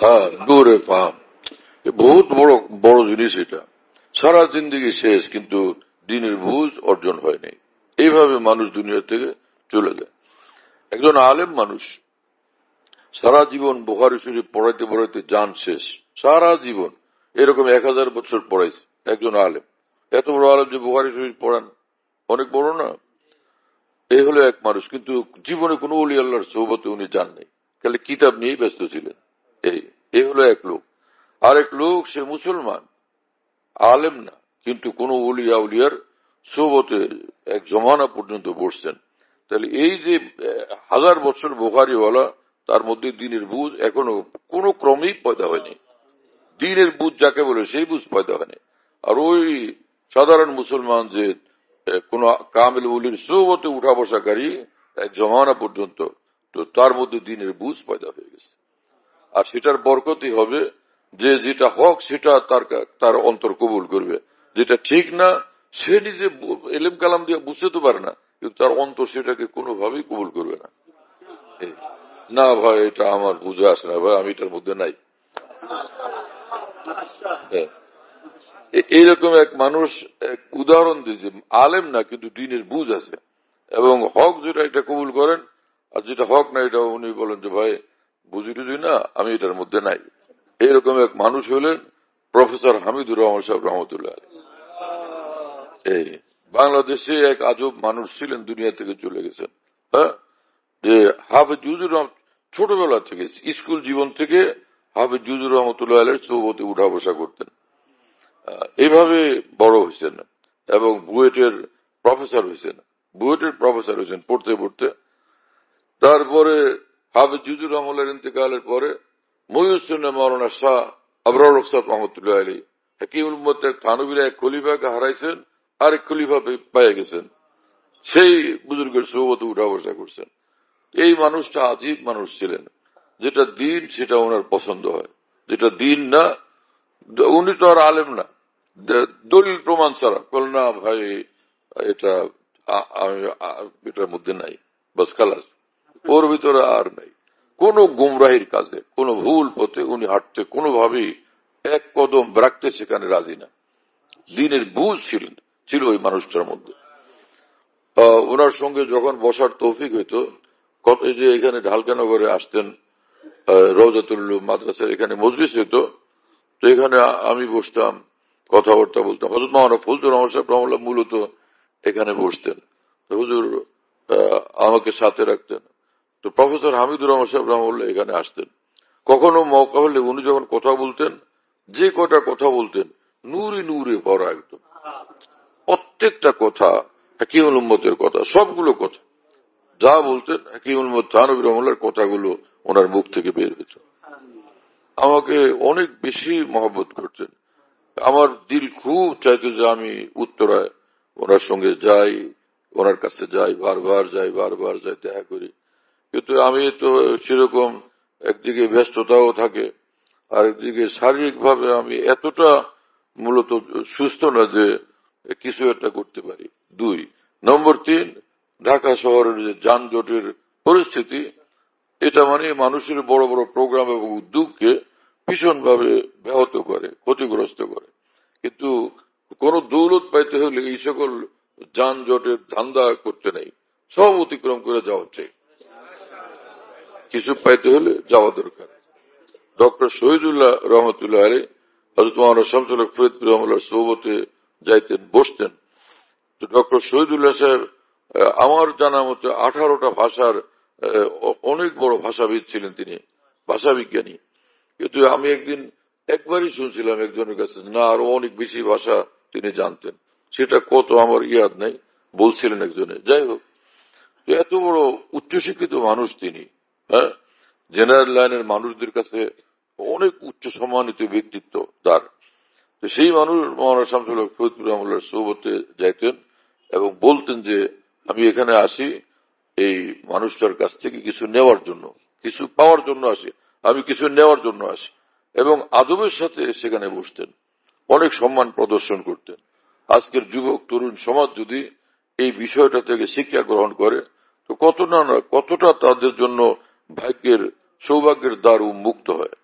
হ্যাঁ দূরে ফাম বহুত বড় বড় জিনিস এটা। সারা জিন্দগি শেষ, কিন্তু দিনের বুঝ অর্জন হয়নি এইভাবে মানুষ দুনিয়া থেকে চলে যায়। একজন আলেম মানুষ, সারা জীবন বোহারি শরীফ পড়াইতে পড়াইতে যান শেষ। সারা জীবন। এরকম এক হাজার বছর পড়াইছে একজন আলেম। এত বড় আলেম যে বোহারি শরীফ পড়ান। অনেক বড় না? এই হলো এক মানুষ, কিন্তু জীবনে কোনো অলি আল্লাহর সৌবতে উনি যান নাই। খালি কিতাব নিয়েই ব্যস্ত ছিলেন। এই এই হলো এক লোক। আরেক লোক, সে মুসলমান, আলেম না, কিন্তু কোন উলিয়া উলিয়ার সৌবতে এক জমানা পর্যন্ত বসছেন। তাহলে এই যে হাজার বছর বোখারিওয়ালা, তার মধ্যে দিনের বুঝ এখনও কোনো ক্রমেই পয়দা হয়নি। দিনের বুঝ যাকে বলে, সেই বুঝ পয়দা হয়নি। আর ওই সাধারণ মুসলমান যে কোন কামিল উলির সৌবতে উঠা বসাকারী, এক জমানা পর্যন্ত তো তার মধ্যে দিনের বুঝ পয়দা হয়ে গেছে। আর সেটার বরকতই হবে যে যেটা হক সেটা তার তার অন্তর কবুল করবে। যেটা ঠিক না, সে নিজে এলেম কালাম দিয়ে বুঝতে তো পারে না, কিন্তু তার অন্তর সেটাকে কোনোভাবেই কবুল করবে না। না ভাই, এটা আমার বুঝে আসে না ভাই, আমি এটার মধ্যে নাই। হ্যাঁ। এইরকম এক মানুষ, এক উদাহরণ দিয়ে যে আলেম না, কিন্তু দিনের বুঝ আছে। এবং হক যেটা, এটা কবুল করেন আর যেটা হক না, এটা উনি বলেন যে, ভাই, বুঝি টুঝি না, আমি এটার মধ্যে নাই। এইরকম এক মানুষ হলেন প্রফেসর হামিদুর রহমান সাহেব রহমতুল্লাহ এই বাংলাদেশে এক আজব মানুষ ছিলেন, দুনিয়া থেকে চলে গেছেন। হ্যাঁ? যে হাফেজ জুজুর রহমান ছোটবেলা থেকে, স্কুল জীবন থেকে হাফেজ জুজুর রহমতুল্লাহ আলের চৌবতে উঠা বসা করতেন। এইভাবে বড় হয়েছেন এবং বুয়েটের প্রফেসর হয়েছেন। বুয়েটের প্রফেসর হয়েছেন পড়তে পড়তে। তারপরে হাফিজ জুজুর রহমুল্লার ইন্তেকালের পরে মহিউসুন মৌলানা শাহ আবরার রকসাদ রহমতুল্লাহ আলী হাকিমুল উম্মতের থানবিরা এক খলিফাকে হারাইছেন, আরেক খলিফা পে- পেয়ে গেছেন। সেই বুজুর্গের সৌবতে উঠা বসা করছেন। এই মানুষটা আজীব মানুষ ছিলেন। যেটা দিন, সেটা ওনার পছন্দ হয়। যেটা দিন না, উনি তো আর আলেম না। দলিল প্রমাণ ছাড়া। বল না ভাই, এটা আমি এটার মধ্যে নাই। বাস খালাস। ওর ভিতরে আর নাই। কোন গুমরাহির কাজে, কোন ভুল পথে উনি হাঁটতে কোনোভাবেই এক কদম রাখতে সেখানে রাজি না। দিনের বুঝ ছিলেন, ছিল ওই মানুষটার মধ্যে। ওনার সঙ্গে যখন বসার তৌফিক হইতো, কত যে এখানে ঢালকানগরে আসতেন রৌজাতুল্লু মাদ্রাসার এখানে মজলিস হইতো, তো এখানে আমি বসতাম, কথাবার্তা বলতাম। হজরত মাওলানা ফজলুর রহমান সাহেব মূলত এখানে বসতেন। হুজুর আমাকে সাথে রাখতেন। তো প্রফেসর হামিদুর রহমান সাহেব রহমুল্লাহ এখানে আসতেন। কখনো মৌকা হলে উনি যখন কথা বলতেন, যে কটা কথা বলতেন, নূরে নূরে ভরা একদম। প্রত্যেকটা কথা হাকিমুল উম্মতের কথা, সবগুলো কথা। যা বলতেন হাকিমুল থানবী রহমুল্লার কথাগুলো ওনার মুখ থেকে বের হইত। আমাকে অনেক বেশি মহব্বত করতেন। আমার দিল খুব চাইতো যে আমি উত্তরায় ওনার সঙ্গে যাই, ওনার কাছে যাই, বারবার যাই বারবার যাই, দেখা করি। কিন্তু আমি তো সেরকম একদিকে ব্যস্ততাও থাকে আর একদিকে শারীরিকভাবে আমি এতটা মূলত সুস্থ না যে কিছু একটা করতে পারি। দুই, নম্বর তিন, ঢাকা শহরের যে যানজটের পরিস্থিতি, এটা মানে মানুষের বড় বড় প্রোগ্রাম এবং উদ্যোগকে ভীষণভাবে ব্যাহত করে, ক্ষতিগ্রস্ত করে। কিন্তু কোন দৌলত পাইতে হলে এই সকল যানজটের ধান্দা করতে নেই, সব অতিক্রম করে যাওয়া চাই কিছু পাইতে হলে যাওয়া দরকার। ডক্টর শহীদুল্লাহ রহমতুল্লাহ আলী হজরত মহানা শামসুল ফরিদপুর রহমুল্লাহ সৌবতে যাইতেন, বসতেন। তো ডক্টর শহীদুল্লাহ সাহেব আমার জানা মতে আঠারোটা ভাষার অনেক বড় ভাষাবিদ ছিলেন তিনি, ভাষাবিজ্ঞানী। কিন্তু আমি একদিন একবারই শুনছিলাম একজনের কাছে, না, আরও অনেক বেশি ভাষা তিনি জানতেন। সেটা কত আমার ইয়াদ নাই, বলছিলেন একজনে। যাই হোক এত বড় উচ্চশিক্ষিত মানুষ তিনি। হ্যাঁ? জেনারেল লাইনের মানুষদের কাছে অনেক উচ্চ সম্মানিত ব্যক্তিত্ব তার। সেই মানুষ মহানা শামসুল ফরিদপুর রহমুল্লার সৌবতে যাইতেন এবং বলতেন যে, আমি এখানে আসি, এই মানুষটার কাছ থেকে কিছু নেওয়ার জন্য, কিছু পাওয়ার জন্য আসি, আমি কিছু নেওয়ার জন্য আসি। এবং আদবের সাথে সেখানে বসতেন, অনেক সম্মান প্রদর্শন করতেন। আজকের যুবক, তরুণ সমাজ যদি এই বিষয়টা থেকে শিক্ষা গ্রহণ করে, তো কত না, কতটা তাদের জন্য ভাগ্যের সৌভাগ্যের দ্বার উন্মুক্ত হয়